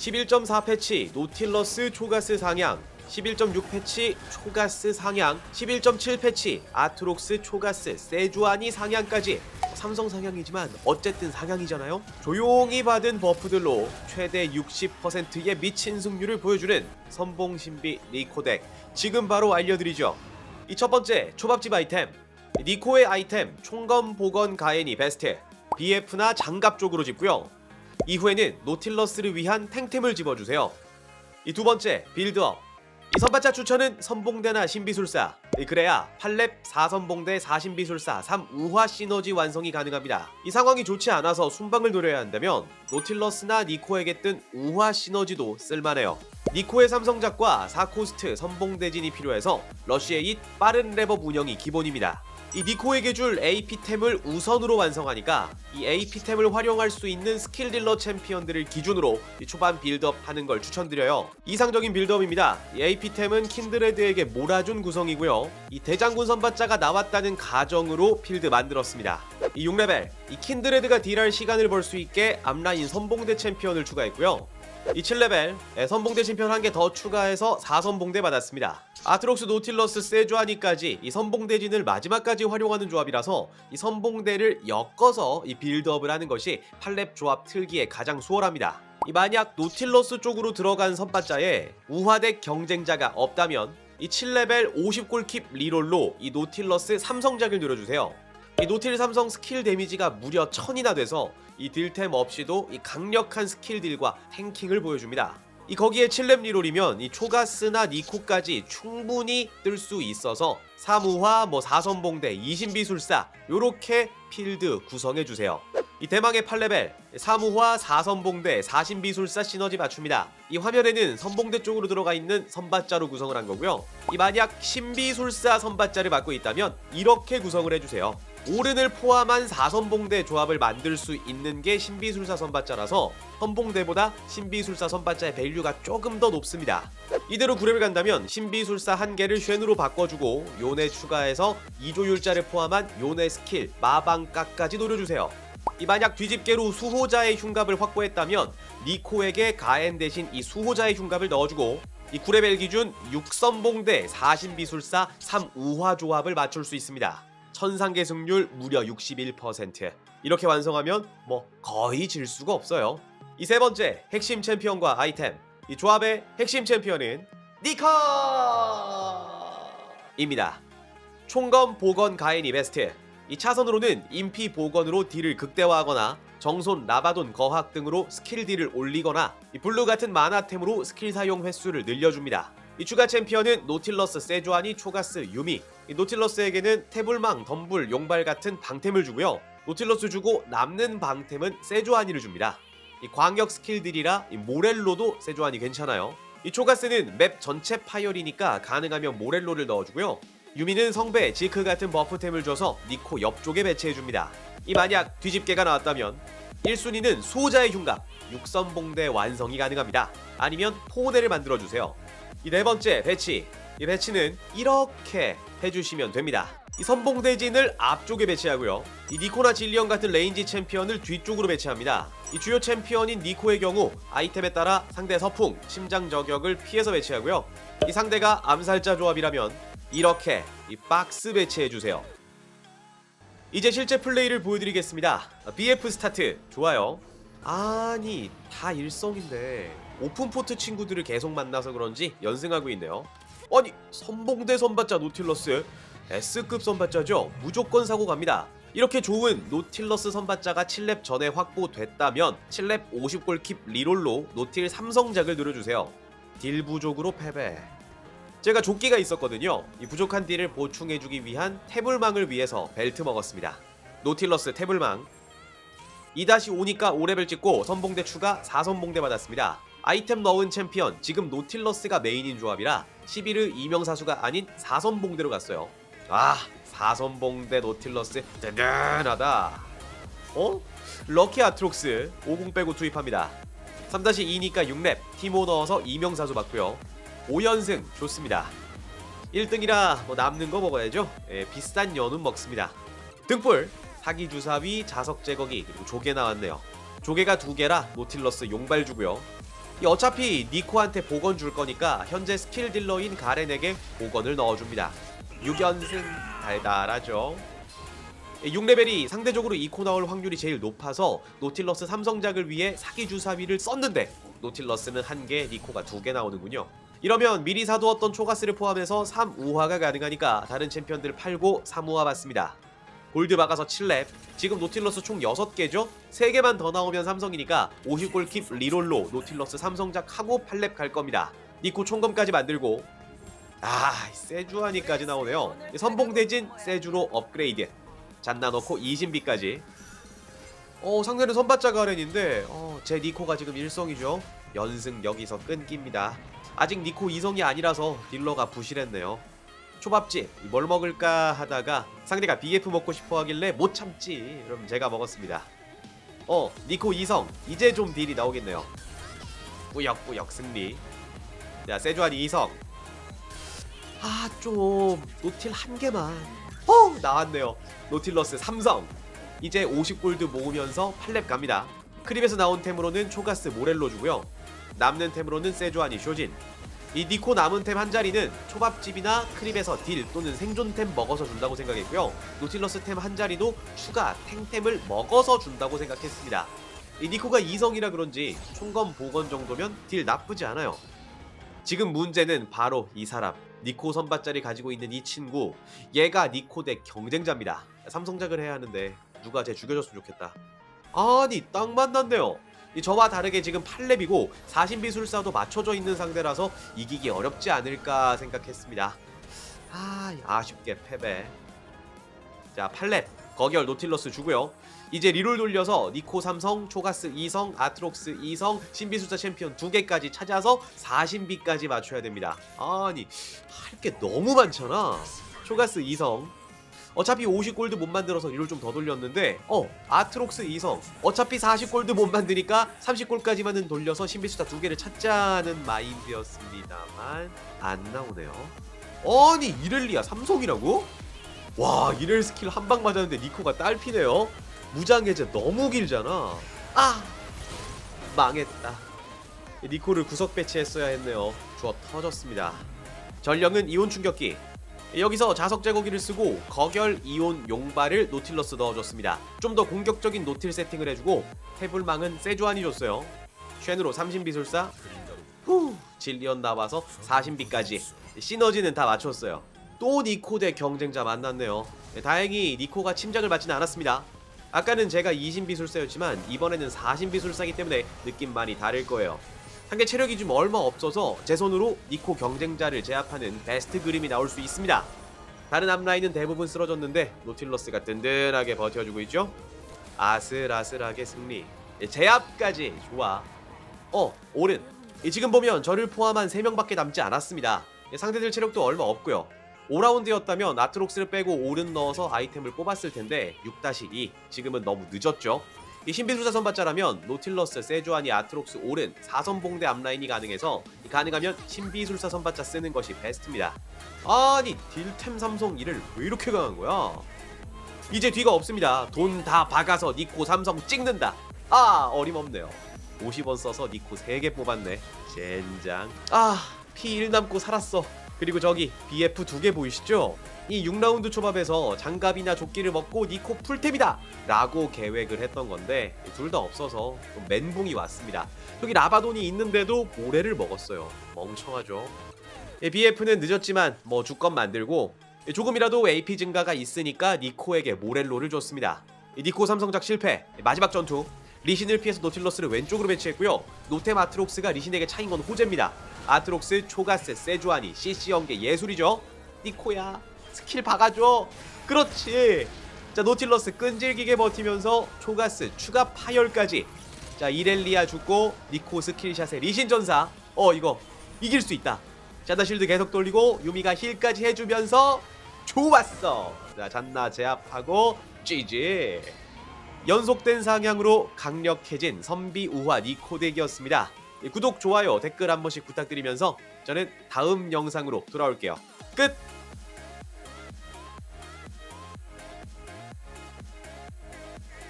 11.4 패치 노틸러스 초가스 상향 11.6 패치 초가스 상향 11.7 패치 아트록스 초가스 세주아니 상향까지. 삼성 상향이지만 어쨌든 상향이잖아요. 조용히 받은 버프들로 최대 60%의 미친 승률을 보여주는 선봉신비 니코덱. 지금 바로 알려드리죠. 이 첫 번째 초밥집 아이템. 니코의 아이템 총검 복원 가엔이 베스트. BF나 장갑 쪽으로 집고요 이후에는 노틸러스를 위한 탱템을 집어주세요. 이 두 번째 빌드업. 이 선발자 추천은 선봉대나 신비술사. 이 그래야 8렙 4선봉대 4신비술사 3우화 시너지 완성이 가능합니다. 이 상황이 좋지 않아서 순방을 노려야 한다면 노틸러스나 니코에게 뜬 우화 시너지도 쓸만해요. 니코의 삼성작과 4코스트 선봉대진이 필요해서 러쉬의 잇 빠른 랩업 운영이 기본입니다. 이 니코에게 줄 AP템을 우선으로 완성하니까 이 AP템을 활용할 수 있는 스킬 딜러 챔피언들을 기준으로 이 초반 빌드업 하는 걸 추천드려요. 이상적인 빌드업입니다. 이 AP템은 킨드레드에게 몰아준 구성이고요. 이 대장군 선발자가 나왔다는 가정으로 필드 만들었습니다. 이 6레벨, 이 킨드레드가 딜할 시간을 벌 수 있게 앞라인 선봉대 챔피언을 추가했고요. 이 7레벨 선봉대 챔피언 한개 더 추가해서 4선봉대 받았습니다. 아트록스 노틸러스 세주아니까지 이 선봉대진을 마지막까지 활용하는 조합이라서 이 선봉대를 엮어서 이 빌드업을 하는 것이 팔렙 조합 틀기에 가장 수월합니다. 이 만약 노틸러스 쪽으로 들어간 선발자에 우화덱 경쟁자가 없다면 이 7레벨 50골킵 리롤로 이 노틸러스 삼성작을 누려주세요. 이 노틸 삼성 스킬 데미지가 무려 1000이나 돼서 이 딜템 없이도 이 강력한 스킬 딜과 탱킹을 보여줍니다. 이 거기에 7렙 리롤이면 이 초가스나 니코까지 충분히 뜰 수 있어서 3우화 뭐 4선봉대 2신비술사 요렇게 필드 구성해 주세요. 이 대망의 8레벨 3우화 4선봉대 4신비술사 시너지 맞춥니다. 이 화면에는 선봉대 쪽으로 들어가 있는 선발자로 구성을 한 거고요. 이 만약 신비술사 선발자를 맡고 있다면 이렇게 구성을 해주세요. 오른을 포함한 4선봉대 조합을 만들 수 있는 게 신비술사 선발자라서 선봉대보다 신비술사 선발자의 밸류가 조금 더 높습니다. 이대로 구랩을 간다면 신비술사 한 개를 쉔으로 바꿔주고 요네 추가해서 2조율자를 포함한 요네 스킬 마방까까지 노려주세요. 이 만약 뒤집개로 수호자의 흉갑을 확보했다면 니코에게 가엔 대신 이 수호자의 흉갑을 넣어주고 이 9레벨 기준 6선봉대 4신비술사 3우화 조합을 맞출 수 있습니다. 천상계 승률 무려 61%. 이렇게 완성하면 뭐 거의 질 수가 없어요. 이 세 번째 핵심 챔피언과 아이템. 이 조합의 핵심 챔피언은 니커입니다. 총검 복원 가엔이 베스트. 이 차선으로는 인피 복원으로 딜을 극대화하거나 정손, 라바돈, 거학 등으로 스킬 딜을 올리거나 이 블루 같은 만화템으로 스킬 사용 횟수를 늘려줍니다. 이 추가 챔피언은 노틸러스, 세주아니, 초가스, 유미. 이 노틸러스에게는 태블망, 덤불, 용발 같은 방템을 주고요. 노틸러스 주고 남는 방템은 세주아니를 줍니다. 이 광역 스킬들이라 이 모렐로도 세주아니 괜찮아요. 이 초가스는 맵 전체 파열이니까 가능하면 모렐로를 넣어주고요. 유미는 성배, 지크 같은 버프템을 줘서 니코 옆쪽에 배치해줍니다. 이 만약 뒤집개가 나왔다면 1순위는 수호자의 흉갑, 6선봉대 완성이 가능합니다. 아니면 포대를 만들어주세요. 이 네 번째 배치. 이 배치는 이렇게 해주시면 됩니다. 이 선봉대진을 앞쪽에 배치하고요. 이 니코나 질리언 같은 레인지 챔피언을 뒤쪽으로 배치합니다. 이 주요 챔피언인 니코의 경우 아이템에 따라 상대 서풍, 심장 저격을 피해서 배치하고요. 이 상대가 암살자 조합이라면 이렇게 이 박스 배치해주세요. 이제 실제 플레이를 보여드리겠습니다. BF 스타트 좋아요. 아니 다 일성인데 오픈포트 친구들을 계속 만나서 그런지 연승하고 있네요. 아니 선봉대 선발자 노틸러스 S급 선발자죠. 무조건 사고 갑니다. 이렇게 좋은 노틸러스 선발자가 7렙 전에 확보됐다면 7렙 50골 킵 리롤로 노틸 삼성작을 누려주세요. 딜 부족으로 패배. 제가 조끼가 있었거든요. 이 부족한 딜을 보충해주기 위한 태블망을 위해서 벨트 먹었습니다. 노틸러스 태블망 2-5니까 5레벨 찍고 선봉대 추가 4선봉대 받았습니다. 아이템 넣은 챔피언 지금 노틸러스가 메인인 조합이라 11의 이명사수가 아닌 4선 봉대로 갔어요. 아 4선 봉대 노틸러스 든든하다. 어? 럭키 아트록스 50 빼고 투입합니다. 3-2니까 6렙 티모 넣어서 이명사수 받고요. 5연승 좋습니다. 1등이라 뭐 남는 거 먹어야죠. 예, 비싼 연운 먹습니다. 등불 사기 주사위 자석 제거기 그리고 조개 나왔네요. 조개가 두 개라 노틸러스 용발 주고요. 이 어차피 니코한테 복원 줄 거니까 현재 스킬 딜러인 가렌에게 복원을 넣어줍니다. 6연승 달달하죠. 6레벨이 상대적으로 이코 나올 확률이 제일 높아서 노틸러스 삼성작을 위해 사기 주사위를 썼는데 노틸러스는 한 개, 니코가 두 개 나오는군요. 이러면 미리 사두었던 초가스를 포함해서 3, 5화가 가능하니까 다른 챔피언들 팔고 3우화 받습니다. 골드 박아서 7렙. 지금 노틸러스 총 6개죠? 3개만 더 나오면 삼성이니까 50골 킵 리롤로 노틸러스 삼성작 하고 8렙 갈 겁니다. 니코 총검까지 만들고 아, 세주아니까지 나오네요. 선봉 대진 세주로 업그레이드. 잔나 넣고 20비까지. 어, 상대는 선발자 가렌인데 어, 제 니코가 지금 1성이죠. 연승 여기서 끊깁니다. 아직 니코 2성이 아니라서 딜러가 부실했네요. 초밥집 뭘 먹을까 하다가 상대가 BF 먹고 싶어 하길래 못 참지. 그럼 제가 먹었습니다. 어, 니코 2성. 이제 좀 딜이 나오겠네요. 꾸역꾸역 승리. 자, 세주안이 2성. 아, 좀 노틸 한 개만. 어, 나왔네요. 노틸러스 삼성. 이제 50골드 모으면서 8렙 갑니다. 크립에서 나온 템으로는 초가스 모렐로 주고요. 남는 템으로는 세주아니 쇼진. 이 니코 남은 템 한 자리는 초밥집이나 크립에서 딜 또는 생존템 먹어서 준다고 생각했고요. 노틸러스 템 한 자리도 추가 탱템을 먹어서 준다고 생각했습니다. 이 니코가 2성이라 그런지 총검 복원 정도면 딜 나쁘지 않아요. 지금 문제는 바로 이 사람 니코 선발자리 가지고 있는 이 친구 얘가 니코 대 경쟁자입니다 삼성작을 해야 하는데 누가 쟤 죽여줬으면 좋겠다 아니 딱 만났네요 이 저와 다르게 지금 8렙이고 40비술사도 맞춰져 있는 상대라서 이기기 어렵지 않을까 생각했습니다 아 아쉽게 패배 자 8렙 거결 노틸러스 주고요 이제 리롤 돌려서 니코 삼성, 초가스 2성, 아트록스 2성, 신비술사 챔피언 2개까지 찾아서 40비까지 맞춰야 됩니다. 아니 할 게 너무 많잖아. 초가스 2성. 어차피 50골드 못 만들어서 리롤 좀더 돌렸는데 어 아트록스 2성 어차피 40골드 못 만드니까 30골까지만은 돌려서 신비술사 2개를 찾자는 마인드였습니다만 안 나오네요. 아니 이렐리아 삼성이라고? 와 이렐 스킬 한 방 맞았는데 니코가 딸피네요. 무장해제 너무 길잖아. 아 망했다. 니코를 구석 배치했어야 했네요. 주어 터졌습니다. 전령은 이온 충격기. 여기서 자석 제거기를 쓰고 거결 이온 용발을 노틸러스 넣어줬습니다. 좀 더 공격적인 노틸 세팅을 해주고 태블망은 세주안이 줬어요. 쉔으로 삼신비술사 후 질리언 나와서 40비까지 시너지는 다 맞췄어요. 또 니코 대 경쟁자 만났네요. 네, 다행히 니코가 침작을 맞지는 않았습니다. 아까는 제가 20비술사였지만 이번에는 40비술사기 때문에 느낌 많이 다를 거예요. 상대 체력이 좀 얼마 없어서 제 손으로 니코 경쟁자를 제압하는 베스트 그림이 나올 수 있습니다. 다른 앞라인은 대부분 쓰러졌는데 노틸러스가 든든하게 버텨주고 있죠. 아슬아슬하게 승리. 예, 제압까지 좋아. 어 오른. 예, 지금 보면 저를 포함한 3명밖에 남지 않았습니다. 예, 상대들 체력도 얼마 없고요. 5라운드였다면 아트록스를 빼고 오른 넣어서 아이템을 뽑았을 텐데 6-2 지금은 너무 늦었죠. 이 신비술사 선발자라면 노틸러스, 세주아니, 아트록스, 오른 4선봉대 앞라인이 가능해서 가능하면 신비술사 선발자 쓰는 것이 베스트입니다. 아니 딜템 삼성 이를 왜 이렇게 강한 거야? 이제 뒤가 없습니다. 돈 다 박아서 니코 삼성 찍는다. 아 어림없네요. 50원 써서 니코 3개 뽑았네. 젠장. 아 피 1 남고 살았어. 그리고 저기 BF 두 개 보이시죠? 이 6라운드 초밥에서 장갑이나 조끼를 먹고 니코 풀템이다! 라고 계획을 했던 건데 둘 다 없어서 좀 멘붕이 왔습니다. 여기 라바돈이 있는데도 모래를 먹었어요. 멍청하죠. 예, BF는 늦었지만 뭐 주권 만들고 예, 조금이라도 AP 증가가 있으니까 니코에게 모렐로를 줬습니다. 이 니코 삼성작 실패 마지막 전투 리신을 피해서 노틸러스를 왼쪽으로 배치했고요. 노템 아트록스가 리신에게 차인 건 호재입니다. 아트록스, 초가스, 세주아니, CC 연계 예술이죠. 니코야 스킬 박아줘. 그렇지. 자 노틸러스 끈질기게 버티면서 초가스 추가 파열까지. 자 이렐리아 죽고 니코 스킬샷에 리신 전사. 어 이거 이길 수 있다. 잔나 실드 계속 돌리고 유미가 힐까지 해주면서 좋았어. 자 잔나 제압하고 GG. 연속된 상향으로 강력해진 선비 우화 니코 덱이었습니다. 예, 구독, 좋아요, 댓글 한 번씩 부탁드리면서 저는 다음 영상으로 돌아올게요. 끝!